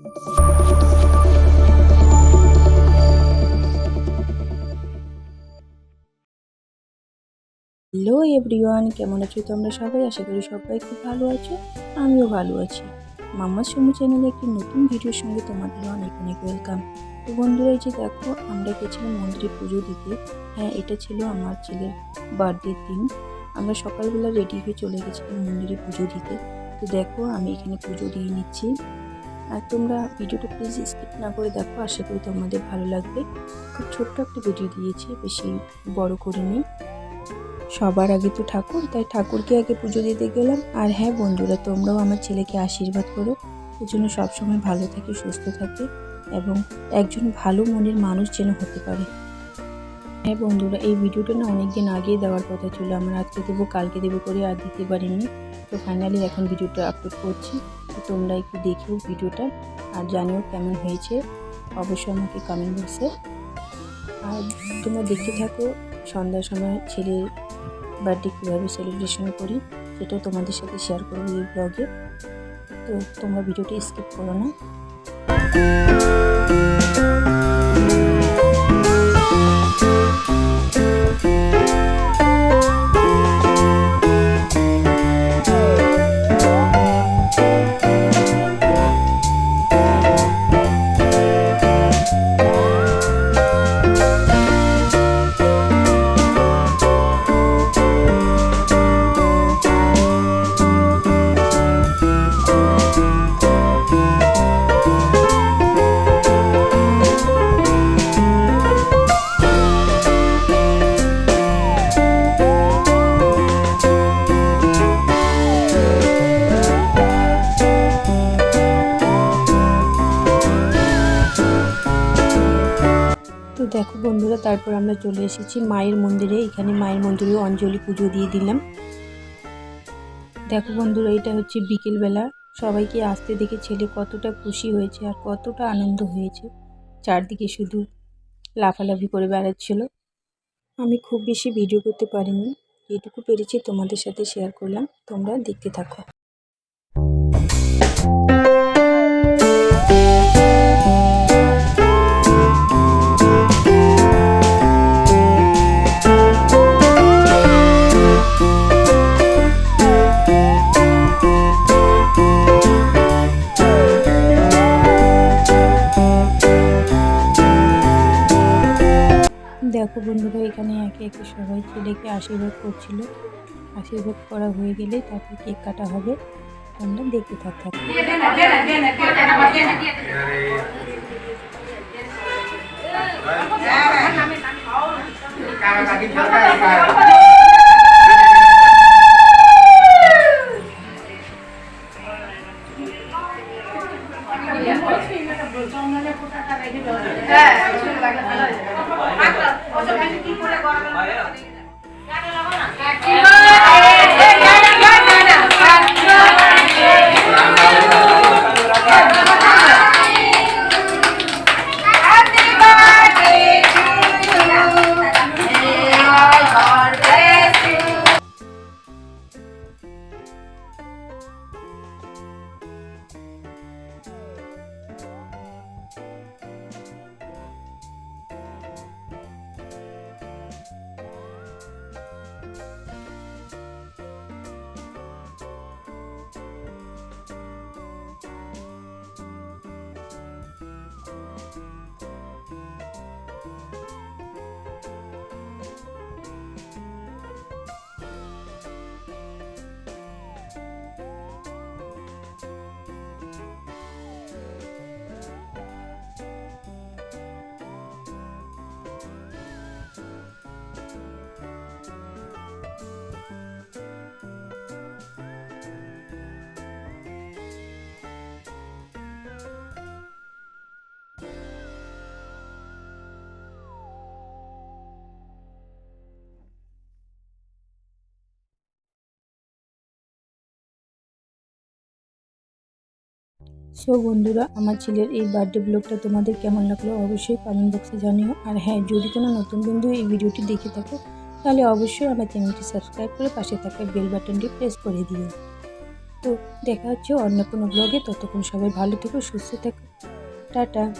Hello everyone, কেমন আছো তোমরা সবাই? আশা করি সবাই খুব ভালো আছো, আমিও ভালো আছি। মাম্মা সমু চ্যানেলে একটি নতুন ভিডিওর সঙ্গে তোমাদের অনেক অনেক ওয়েলকাম। তো বন্ধুরা, এই যে দেখো, আমরা গেছিলাম মন্দিরে পুজো দিতে। হ্যাঁ এটা ছিল আমার ছেলের বার্থডের দিন। আমরা সকালবেলা রেডি হয়ে চলে গেছিলাম মন্দিরে পুজো দিতে। তো দেখো, আমি এখানে পুজো দিয়ে নিচ্ছি। আর তোমরা ভিডিওটা প্লিজ স্কিপ না করে দেখো, আশা করি তোমাদের ভালো লাগবে। খুব ছোট্ট একটা ভিডিও দিয়েছি, বেশি বড় করে করিনি। সবার আগে তো ঠাকুর, তাই ঠাকুরকে আগে পুজো দিতে গেলাম। আর হ্যাঁ বন্ধুরা, তোমরাও আমার ছেলেকে আশীর্বাদ করো। ওর জন্য সবসময় ভালো থাকে, সুস্থ থাকে এবং একজন ভালো মনের মানুষ যেন হতে পারে। হ্যাঁ বন্ধুরা, এই ভিডিওটা না অনেকদিন আগেই দেওয়ার কথা ছিল। আমরা আজকে দেবো, কালকে দেবো করে আর দিতে পারিনি। তো ফাইনালি এখন ভিডিওটা আপলোড করছি। তোমরা একটু দেখেও ভিডিওটা আর জানিও কেমন হয়েছে। অবশ্যই আমাকে কমেন্ট বক্সে আর তোমরা দেখতে থাকো সন্ধ্যার সময় ছেলের বার্থডে কীভাবে সেলিব্রেশন করি, সেটাও তোমাদের সাথে শেয়ার করব এই ব্লগে তো তোমরা ভিডিওটি স্কিপ করো না। বন্ধুরা, তারপর আমরা চলে এসেছি মায়ের মন্দিরে। এখানে মায়ের মন্দিরে অঞ্জলি পুজো দিয়ে দিলাম। দেখো বন্ধুরা, এটা হচ্ছে বিকেলবেলা। সবাইকে আসতে দেখে ছেলে কতটা খুশি হয়েছে আর কতটা আনন্দ হয়েছে। চারদিকে শুধু লাফালাফি করে বেড়াচ্ছিল। আমি খুব বেশি ভিডিও করতে পারিনি। যেটুকু পেরেছি তোমাদের সাথে শেয়ার করলাম। তোমরা দেখতে থাকো। একে সবাই ছেলেকে আশীর্বাদ করছিল। আশীর্বাদ করা হয়ে গেলে তারপর কেক কাটা হবে। তোমরা দেখতে থাকতে হ্যাঁ সো বন্ধুরা, আমার ছেলের এই বার্থডে ব্লগটা তোমাদের কেমন লাগল অবশ্যই কমেন্ট বক্সে জানিও। আর হ্যাঁ যদি কোনো নতুন বন্ধু এই ভিডিওটি দেখে থাকো, তাহলে অবশ্যই আমার চ্যানেলটি সাবস্ক্রাইব করে পাশে থাকা বেল বাটনটি প্রেস করে দিও। তো, দেখা হচ্ছে অন্য কোনো ব্লগে ততক্ষণ সবাই ভালো থেকো, সুস্থ থেকো। টাটা।